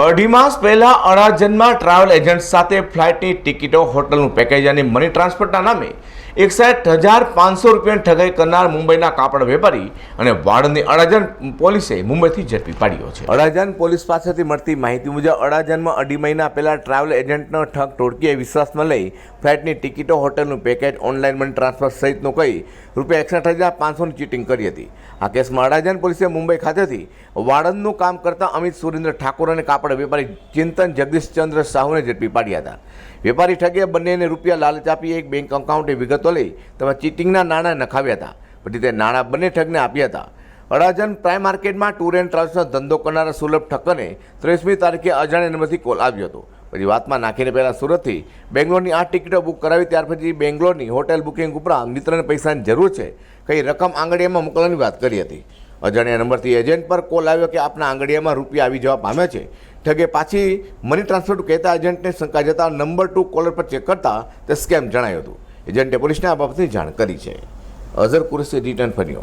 અઢી માસ પહેલા અડાજનમાં travel agent સાથે ફ્લાઇટની ટિકિટો હોટલનું પેકેજ અને મની ટ્રાન્સફરના નામે એકસઠ હજાર પાંચસો રૂપિયાની ઠગાઈ કરનાર મુંબઈના કાપડ વેપારી અને વાડની અડાજન પોલીસે મુંબઈથી ઝડપી પાડ્યો છે. અડાજન પોલીસ પાસેથી મળતી માહિતી મુજબ અડાજનમાં અઢી મહિના પહેલા ટ્રાવેલ એજન્ટનો ઠગ ટોળકીએ વિશ્વાસમાં લઈ ફ્લાઇટની ટિકિટો, હોટલનું પેકેજ, ઓનલાઈન મની ટ્રાન્સફર સહિતનું કહી રૂપિયા એકસઠ હજાર પાંચસોની ચીટિંગ કરી હતી. આ કેસમાં અડાજન પોલીસે મુંબઈ ખાતેથી વાડનનું કામ કરતા અમિત સુરેન્દ્ર ઠાકોર અને કાપડ વેપારી ચિંતન જગદીશચંદ્ર સાહુને ઝડપી પાડ્યા હતા. વેપારી ઠગે બંનેને રૂપિયા લાલચ આપી એક બેંક એકાઉન્ટે વિગતો લઈ. તમે ચીટિંગના નાણાં નખાવ્યા હતા. પછી તે નાણાં બંને ઠગને આપ્યા હતા. અડાજન પ્રાઇમ માર્કેટમાં ટૂર એન્ડ ટ્રાવેલ્સનો ધંધો કરનારા સુલભ ઠક્કરને ત્રેવીસમી તારીખે અજાણ્યા નંબરથી કોલ આવ્યો હતો. પછી વાતમાં નાખીને પહેલાં સુરતથી બેંગ્લોરની આ ટિકિટો બુક કરાવી, ત્યાર પછી બેંગ્લોરની હોટેલ બુકિંગ ઉપરાંત મિત્રને પૈસાની જરૂર છે કઈ રકમ આંગળીયામાં મોકલવાની વાત કરી હતી. અજાણ્યા નંબરથી એજન્ટ પર કોલ આવ્યો કે આપના આંગળીયામાં રૂપિયા આવી જવા પામે છે. ઠગે પાછી મની ટ્રાન્સફર કહેતા એજન્ટને શંકા જતા નંબર ટુ કોલર પર ચેક કરતા તે સ્કેમ જણાયું હતું. એજન્ટે પોલીસને આ બાબતની જાણ કરી છે. અઝર કુરેશી રિટર્ન ફરી